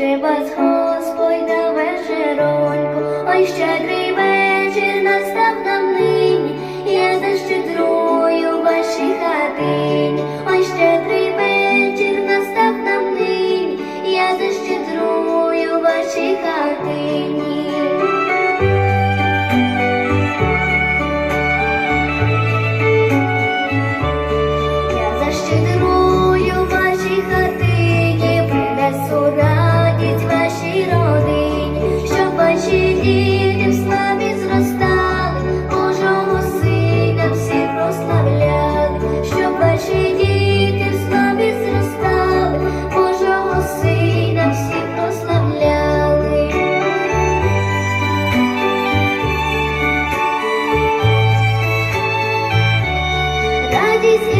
Ще вас Господь даве широнько, ой щедрий вечір. this